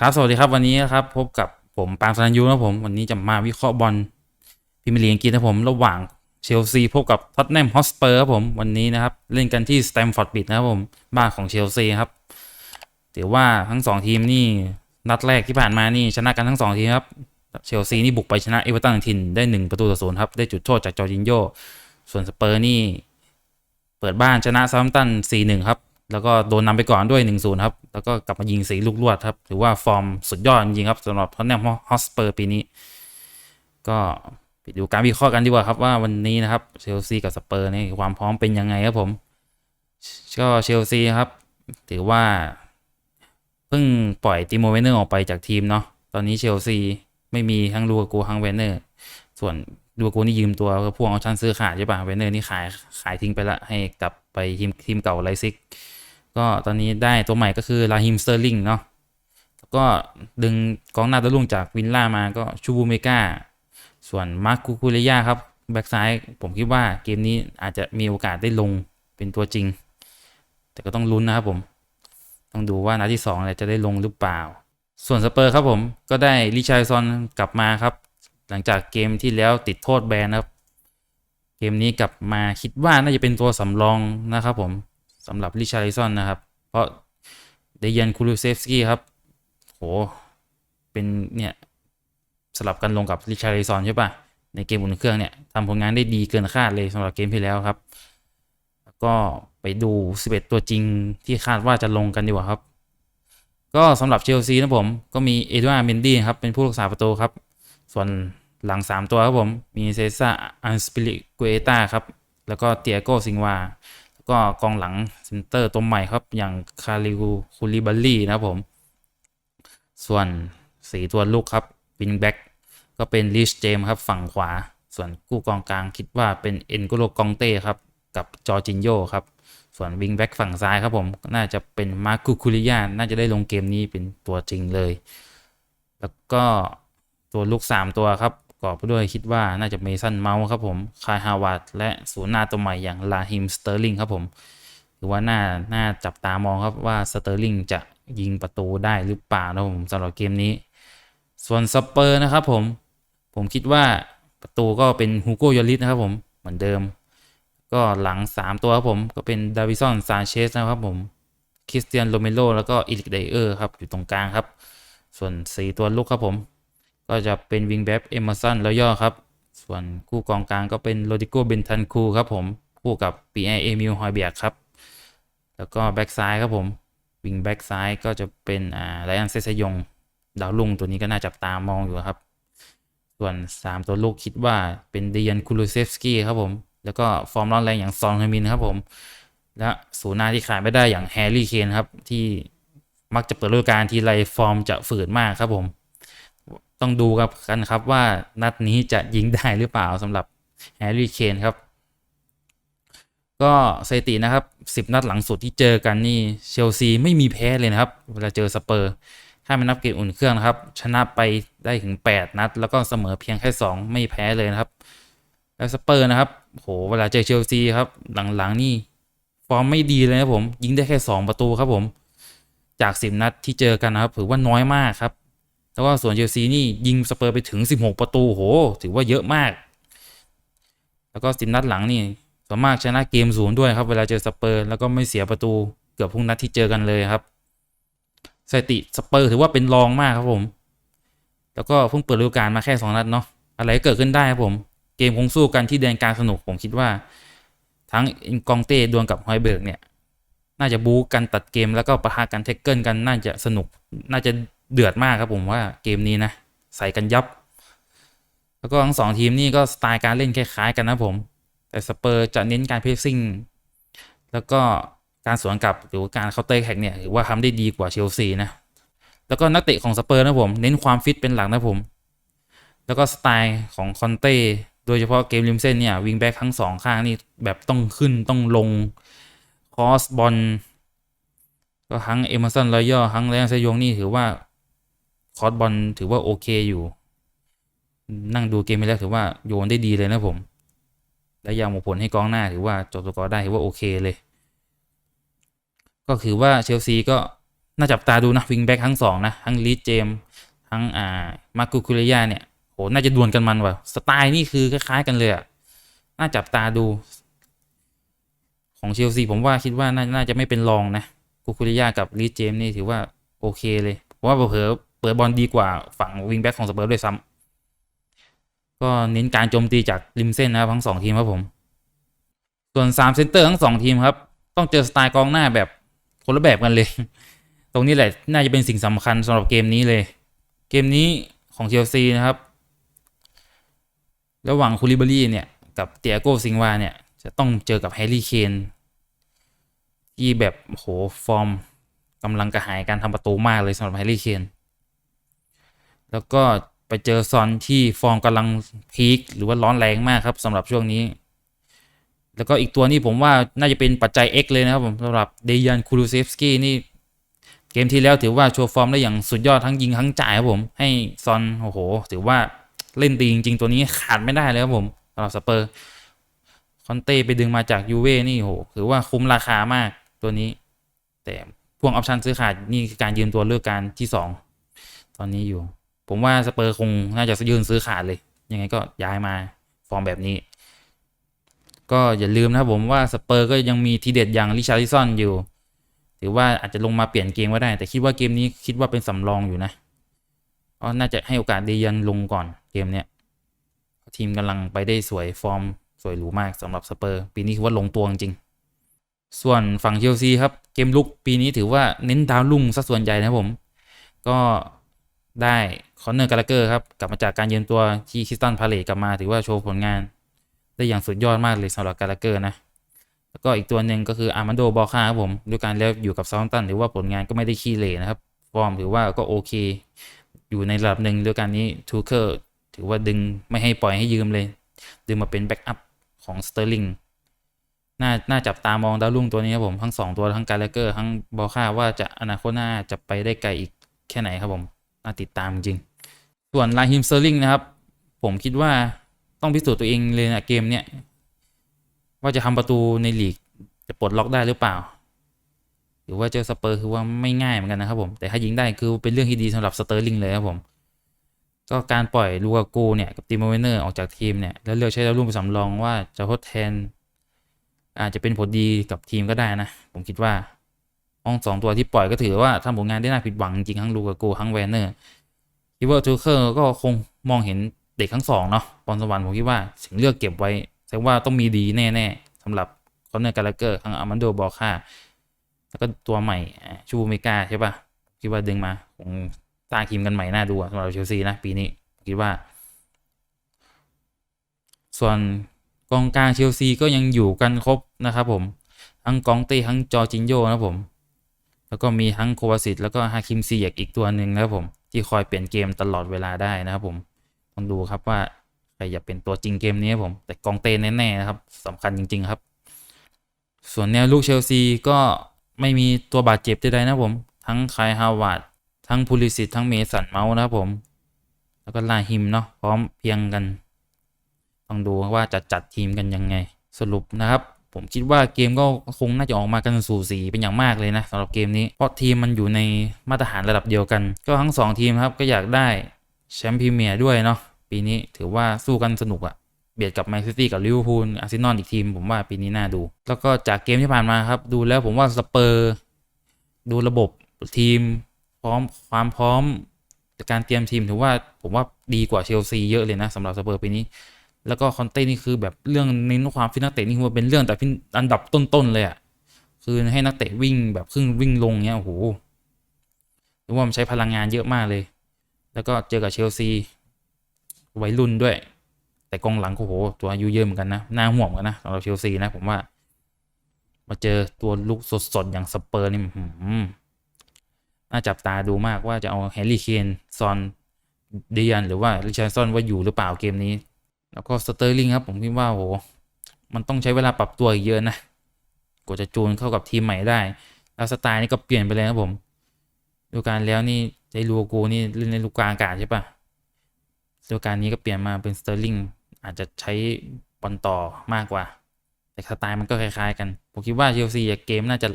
ครับสวัสดีครับวันนี้นะครับพบกับผมปาล์มสรัญยูนะผมวันนี้จะมาวิเคราะห์บอลพรีเมียร์ลีกอังกฤษนะผมระหว่างเชลซีพบกับท็อตแนมฮอสเปอร์ครับผมวันนี้นะครับเล่นกันที่สแตมฟอร์ดบิดนะครับผมบ้านของเชลซีครับถือว่าทั้งสองทีมนี่นัดแรกที่ผ่านมานี่ชนะกันทั้งสองทีมครับเชลซีนี่บุกไปชนะเอเวอเร์ตันทินได้หนึ่งประตูต่อศูนย์ครับได้จุดโทษจากจอร์จินโยส่วนสเปอร์นี่เปิดบ้านชนะซาร์ตัน4-1ครับ แล้วก็โดนนำไปก่อนด้วย1-0ครับ แล้วก็กลับมายิงสีลูกรวดครับ ถือว่าฟอร์มสุดยอดจริงครับสำหรับท็อตแนมฮอสเปอร์ปีนี้ ก็ไปดูการวิเคราะห์กันดีกว่าครับว่าวันนี้นะครับเชลซีกับสเปอร์นี่ความพร้อมเป็นยังไงครับผมก็เชลซีครับ ถือว่าเพิ่งปล่อยติโมเวเนอร์ออกไปจากทีมเนาะตอนนี้เชลซีไม่มีทั้งลูกากูทั้งเวนเนอร์ ส่วนลูกากูนี่ยืมตัวพวกเอาชั้นซื้อขาดใช่ป่ะเวนเนอร์นี่ขายขายทิ้งไปละให้กลับไปทีมทีมเก่าไลซิก ก็ตอนนี้ได้ตัวใหม่ก็คือลาฮิมสเตอร์ลิงเนาะแล้วก็ดึงกองหน้าตัวลุงจากวินล่ามาก็ชูบูเมกาส่วนมาร์คูคูเรยาครับ แบ็กซ้ายผมคิดว่าเกมนี้อาจจะมีโอกาสได้ลงเป็นตัวจริง แต่ก็ต้องลุ้นนะครับผม ต้องดูว่านัดที่2เนี่ยจะได้ลงหรือเปล่า ส่วนสเปอร์ครับผมก็ได้ลิชาร์ซอนกลับมาครับ หลังจากเกมที่แล้วติดโทษแบนครับ เกมนี้กลับมาคิดว่าน่าจะเป็นตัวสำรองนะครับผม สำหรับลิชาริซอนนะครับ เพราะเดยันคูลูเซฟสกี้ครับโหเป็นเนี่ยสลับกันลงกับลิชาริซอนใช่ปะในเกมอุ่นเครื่องเนี่ยทำผลงานได้ดีเกินคาดเลยสำหรับเกมที่แล้วครับแล้วก็ไปดู 11 ตัวจริงที่คาดว่าจะลงกันดีกว่าครับ ก็สำหรับเชลซีนะผมก็มีเอ็ดวาร์เมนดี้ครับเป็นผู้รักษาประตูครับ ส่วนหลัง 3 ตัวครับผม มีเซซ่าอันสปิริกเอตาครับ แล้วก็เตียโกซิงวา ก็กองหลังเซนเตอร์ตัวใหม่ครับ อย่างคาริกูคูลิบัลลี่นะครับผม ส่วนสีตัวลูกครับวิงแบ็กก็เป็นลิชเจมครับฝั่งขวา ส่วนกู้กองกลางคิดว่าเป็นเอ็นโกโลกองเต้ครับ กับจอจินโยครับ ส่วนวิงแบ็กฝั่งซ้ายครับผม น่าจะเป็นมาร์คูคูลิยาน่าจะได้ลงเกมนี้เป็นตัวจริงเลย แล้วก็ตัวลูก 3 ตัวครับ ประกอบไปด้วยคิดว่าน่าจะเมสันเมาส์ครับผม คายฮาวาดและศูนย์หน้าตัวใหม่อย่างลาฮิมสเตอร์ลิงครับผมหรือว่าน่าน่าจับตามองครับว่าสเตอร์ลิงจะยิงประตูได้หรือเปล่านะผมสำหรับเกมนี้ ส่วนสเปอร์นะครับผม ผมคิดว่าประตูก็เป็นฮูโกยอริสนะครับผมเหมือนเดิม ก็หลัง 3 ตัวครับผมก็เป็นดาวิสันซานเชสนะครับผมคริสเตียนโรเมโรแล้วก็อีลิกไดเออร์ครับอยู่ตรงกลางครับ ส่วน 4 ตัวลุกครับผม ก็จะเป็นวิงแบ็กเอม r สันแล้วย่อครับ ส่วนคู่กองกลางก็เป็นโรดิโกเบนทันคูครับผม คู่กับปีไอเอมิลฮอยเบียกครับ แล้วก็แบ็กซ้ายครับผม วิงแบ็กซ้ายก็จะเป็นอ่าไลอันเซซยง ดาวลุงตัวนี้ก็น่าจับตามองอยู่ครับ ส่วน 3 ตัวลูกคิดว่าเป็นเดียนคูลูเซฟสกี้ครับผม แล้วก็ฟอร์มร้อนแรงอย่างซองเฮมินครับผม และศูนย์หน้าที่ขาดไม่ได้อย่างแฮร์รี่เคนครับที่มักจะเปิดฤดูกาลทีไรฟอร์มจะฝืดมากครับผม ต้องดูครับกันครับว่านัดนี้จะยิงได้หรือเปล่าสำหรับแฮร์รี่เคนครับ ก็สถิตินะครับ 10 นัดหลังสุดที่เจอกันนี่เชลซีไม่มีแพ้เลยนะครับ เวลาเจอสเปอร์ ถ้าไม่นับเกมอุ่นเครื่องนะครับ ชนะไปได้ถึง 8 นัด แล้วก็เสมอเพียงแค่ 2 ไม่แพ้เลยนะครับ แล้วสเปอร์นะครับโหเวลาเจอเชลซีครับ หลังๆนี่ฟอร์มไม่ดีเลยนะผมยิงได้แค่ 2 ประตูครับผม จาก 10 นัดที่เจอกันนะครับถือว่าน้อยมากครับ แล้วก็ส่วนเชลซีนี่ยิงสเปอร์ไปถึง 16 ประตูโห ถือว่าเยอะมาก แล้วก็10นัดหลังนี่ส่วนมากชนะเกมศูนย์ด้วยครับ เวลาเจอสเปอร์แล้วก็ไม่เสียประตูเกือบทุกนัดที่เจอกันเลยครับสถิติสเปอร์ถือว่าเป็นรองมากครับผม แล้วก็เพิ่งเปิดฤดูกาลมาแค่สองนัดเนาะอะไรกเกิดขึ้นได้ครับผม เกมคงสู้กันที่แดนกลางสนุกผมคิดว่า ทั้งอินกองเต้ดวลกับฮอยเบิร์กเนี่ย น่าจะบู๊กันตัดเกมแล้วก็ประทะกันเทคเกิลกันน่าจะสนุกน่าจะ เดือดมากครับผมว่าเกมนี้นะ ใส่กันยับ แล้วก็ทั้งสองทีมนี่ก็สไตล์การเล่นคล้ายๆกันนะผม แต่สเปอร์จะเน้นการเพรสซิ่งแล้วก็การสวนกลับหรือการเคาน์เตอร์แข่งเนี่ยถือว่าทำได้ดีกว่าเชลซีนะ แล้วก็นักเตะของสเปอร์นะผมเน้นความฟิตเป็นหลักนะผม แล้วก็สไตล์ของคอนเต้โดยเฉพาะเกมริมเส้นเนี่ยวิงแบ็กทั้งสองข้างนี่แบบต้องขึ้นต้องลงคอสบอลก็ทั้งเอม r สันรอยย่อทั้งแรงเซยงนี่ถือว่า คอสบอลถือว่าโอเคอยู่ นั่งดูเกมไปแล้วถือว่าโยนได้ดีเลยนะผม และยังหมผลให้กองหน้าถือว่าจบสกอร์ได้ถือว่าโอเคเลย ก็คือว่าเชลซีก็น่าจับตาดูนะวิงแบ็กทั้งสองนะทั้งลีดเจมทั้งอ่ามาร์กุคุเรียเนี่ยโหน่าจะดวลกันมันว่ะสไตล์นี่คือคล้ายๆกันเลยอะน่าจับตาดู ของเชลซีผมว่าคิดว่าน่าจะไม่เป็นรองนะกุคุเรียกับลีดเจมนี่ถือว่าโอเคเลย เพราะว่าเผลอเปิดบอลดีกว่าฝั่งวิงแบ็กของสเปอร์ด้วยซ้ำก็เน้นการโจมตีจากริมเส้นนะครับทั้งสองทีมครับผม ส่วนสามเซนเตอร์ทั้งสองทีมครับ ต้องเจอสไตล์กองหน้าแบบคนละแบบกันเลย ตรงนี้แหละน่าจะเป็นสิ่งสำคัญสำหรับเกมนี้เลย เกมนี้ของเชลซีนะครับ ระหว่างคูลิบารีเนี่ยกับเตียโกซิงวาเนี่ยจะต้องเจอกับแฮร์รี่เคนที่แบบโหฟอร์มกำลังกระหายการทำประตูมากเลยสำหรับแฮร์รี่เคน แล้วก็ไปเจอซอนที่ฟอร์มกำลังพีคหรือว่าร้อนแรงมากครับสำหรับช่วงนี้ แล้วก็อีกตัวนี้ผมว่าน่าจะเป็นปัจจัย X เลยนะครับผมสำหรับเดยันคูลูเซฟสกี้นี่ เกมที่แล้วถือว่าโชว์ฟอร์มได้อย่างสุดยอดทั้งยิงทั้งจ่ายครับผมให้ซอนโอ้โห ถือว่าเล่นดีจริงๆตัวนี้ขาดไม่ได้เลยครับผมสำหรับสเปอร์คอนเต้ไปดึงมาจากยูเว่นี่โหถือว่าคุ้มราคามากตัวนี้ แต่พวงออปชันซื้อขาดนี่คือการยืมตัวเลือกการที่สองตอนนี้อยู่ ผมว่าสเปอร์คงน่าจะยืนซื้อขาดเลย ยังไงก็ย้ายมาฟอร์มแบบนี้ ก็อย่าลืมนะครับผมว่าสเปอร์ก็ยังมีทีเด็ดอย่างริชาริซอนอยู่ ถือว่าอาจจะลงมาเปลี่ยนเกมก็ได้ แต่คิดว่าเกมนี้คิดว่าเป็นสำรองอยู่นะก็น่าจะให้โอกาสเดยันลงก่อนเกมเนี้ยทีมกำลังไปได้สวยฟอร์มสวยหรูมากสำหรับสเปอร์ ปีนี้คือว่าลงตัวจริงส่วนฝั่งเชลซีครับ เกมลุกปีนี้ถือว่าเน้นดาวลุ่งซะส่วนใหญ่นะผม ก็ ได้คอนเนอร์กาลเกอร์ครับ กลับมาจากการยืมตัวที่คิสตันพาเลตกลับมา ถือว่าโชว์ผลงาน ได้อย่างสุดยอดมากเลยสำหรับกาลเกอร์นะ แล้วก็อีกตัวหนึ่งก็คืออาร์มันโดบอลคาครับผมด้วยการแล้วอยู่กับซาร์ตันถือว่าผลงานก็ไม่ได้ขี้เหร่นะครับ ฟอร์มถือว่าก็โอเค อยู่ในระดับหนึ่งด้วยการนี้ทูเคอร์ถือว่าดึงไม่ให้ปล่อยให้ยืมเลย ดึงมาเป็นแบ็กอัพของสเตอร์ลิงน่าน่าจับตามองดาวรุ่งตัวนี้ครับผมทั้งสองตัวทั้งกาลเกอร์ทั้งบอลคาว่าจะอนาคตหน้าจะไปได้ไกลอีกแค่ไหนครับผม ติดตามจริง ส่วนลาฮิมสเตอร์ลิงนะครับ ผมคิดว่าต้องพิสูจน์ตัวเองเลยนะเกมเนี้ยว่าจะทำประตูในลีกจะปลดล็อกได้หรือเปล่า หรือว่าเจอสเปอร์คือว่าไม่ง่ายเหมือนกันนะครับผม แต่ถ้ายิงได้คือเป็นเรื่องที่ดีสำหรับสเตอร์ลิงเลยครับผม ก็การปล่อยลูกากูเนี่ยกับติมเวเนอร์ออกจากทีมเนี่ยแล้วเลือกใช้ดาวรุ่งเป็นสำรองว่าจะทดแทน อาจจะเป็นผลดีกับทีมก็ได้นะ ผมคิดว่า องสองตัวที่ปล่อยก็ถือว่าทำผลงานได้น่าผิดหวังจริงทั้งลูกากูทั้งแวนเนอร์คิดว่าทูเคอร์ก็คงมองเห็นเด็กทั้งสองเนาะปอนสวรรค์ผมคิดว่าถึงเลือกเก็บไว้แสดงว่าต้องมีดีแน่ๆสำหรับคอนเนอร์กาลเกอร์ทั้งอามันโดบอค่าแล้วก็ตัวใหม่ชูเมกาใช่ปะคิดว่าดึงมาคงสร้างทีมกันใหม่น่าดูสำหรับเชลซีนะปีนี้คิดว่า ส่วนกองกลางเชลซีก็ยังอยู่กันครบนะครับผม ทั้งกองเต้ทั้งจอจินโยนะผม แล้วก็มีทั้งโควาซิตแล้วก็ฮาคิมซีเยกอีกตัวหนึ่งนะครับผมที่คอยเปลี่ยนเกมตลอดเวลาได้นะครับผมต้องดูครับว่าใครจะเป็นตัวจริงเกมนี้ครับผม แต่กองเต้แน่ๆนะครับสำคัญจริง ๆ ครับ ส่วนแนวลูกเชลซีก็ไม่มีตัวบาดเจ็บใดๆนะผม ทั้งคายฮาวาดทั้งพูลิสิตทั้งเมสันเมาส์นะครับผม แล้วก็ลาฮิมเนาะพร้อมเพียงกัน ต้องดูว่าจะจัดทีมกันยังไงสรุปนะครับ ผมคิดว่าเกมก็คงน่าจะออกมากันสู่สีเป็นอย่างมากเลยนะสำหรับเกมนี้เพราะทีมมันอยู่ในมาตรฐานระดับเดียวกัน ก็ทั้งสองทีมครับก็อยากได้แชมป์พรีเมียร์ด้วยเนาะปีนี้ถือว่าสู้กันสนุกอะเบียดกับแมนซิตี้กับลิเวอร์พูลอาร์เซนอลอีกทีมผมว่าปีนี้น่าดู แล้วก็จากเกมที่ผ่านมาครับ ดูแล้วผมว่าสเปอร์ดูระบบทีมพร้อมความพร้อมการเตรียมทีมถือว่าผมว่าดีกว่าเชลซีเยอะเลยนะสำหรับสเปอร์ปีนี้ แล้วก็คอนเต้นี่คือแบบเรื่องเน้นความฟิตนักเตะนี่คือเป็นเรื่องแต่ฟินอันดับต้นๆเลยอะคือให้นักเตะวิ่งแบบครึ่งวิ่งลงเนี้ยโอ้โหหรือว่ามันใช้พลังงานเยอะมากเลย แล้วก็เจอกับเชลซีวัยรุ่นด้วย แต่กองหลังโอ้โห ตัวอายุเยอะเหมือนกันนะน่าห่วงกันนะสำหรับเชลซีนะผมว่ามาเจอตัวลูกสดๆอย่างสเปอร์นี่น่าจับตาดูมากว่าจะเอาแฮร์รี่เคนซอนเดียนหรือว่าริชาร์ดซอนว่าอยู่หรือเปล่าเกมนี้ แล้วก็สเตอร์ลิงครับผมคิดว่าโหมันต้องใช้เวลาปรับตัวอีกเยอะนะกว่าจะจูนเข้ากับทีมใหม่ได้ แล้วสไตล์นี่ก็เปลี่ยนไปเลยครับผมดูการแล้วนี่ใจลูกูนี่เล่นในลูกกลางอากาศใช่ปะดูกาลนี้ก็เปลี่ยนมาเป็นสเตอร์ลิงอาจจะใช้บอลต่อมากกว่า แต่สไตล์มันก็คล้ายๆ กันผมคิดว่าเชลซีเกมน่าจะ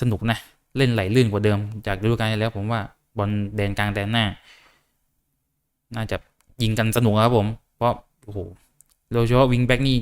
สนุกนะเล่นไหลลื่นกว่าเดิม จากฤดูกาลที่แล้ว ผมว่าบอลแดนกลางแดนหน้า น่าจะยิงกันสนุกครับผม เพราะ โอ้โหโดยเฉพาะวิงแบ็กนี่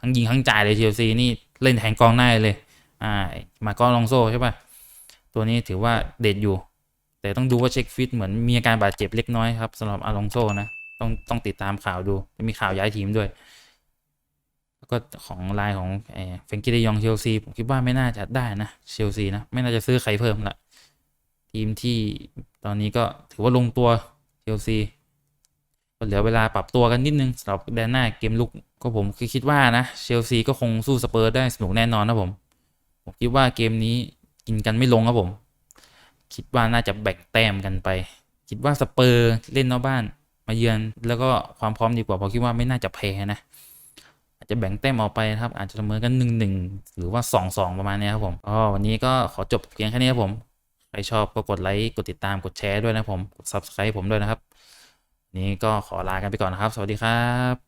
ทั้งยิงทั้งจ่ายเลยเชลซีนี่เล่นแทนกองหน้าเลย อ่า มาก็ลองโซ่ใช่ป่ะ ตัวนี้ถือว่าเด็ดอยู่ แต่ต้องดูว่าเช็คฟิตเหมือนมีอาการบาดเจ็บเล็กน้อยครับสำหรับอาลองโซ่นะ ต้องต้องติดตามข่าวดูจะมีข่าวย้ายทีมด้วย แล้วก็ของลายของเฟงกี้ดยองเชลซีผมคิดว่าไม่น่าจะได้นะเชลซีนะ ไม่น่าจะซื้อใครเพิ่มละทีมที่ตอนนี้ก็ถือว่าลงตัวเชลซี ก็เหลือเวลาปรับตัวกันนิดนึงสำหรับแดนหน้าเกมลุกก็ผมคือคิดว่านะเชลซีก็คงสู้สเปอร์ได้สนุกแน่นอนนะผมผมคิดว่าเกมนี้กินกันไม่ลงครับผม คิดว่าน่าจะแบ่งแต้มกันไป คิดว่าสเปอร์เล่นนอกบ้านมาเยือนแล้วก็ความพร้อมดีกว่าเพราะคิดว่าไม่น่าจะแพ้นะอาจจะแบ่งแต้มออกไปครับ อาจจะเสมอกันหนึ่งหนึ่งหรือว่าสองสองประมาณนี้ครับผมก็วันนี้ก็ขอจบเพียงแค่นี้ครับผมใครชอบก็กดไลค์กดติดตามกดแชร์ด้วยนะผมกด subscribe ผมด้วยนะครับ นี้ก็ขอลากันไปก่อนนะครับ สวัสดีครับ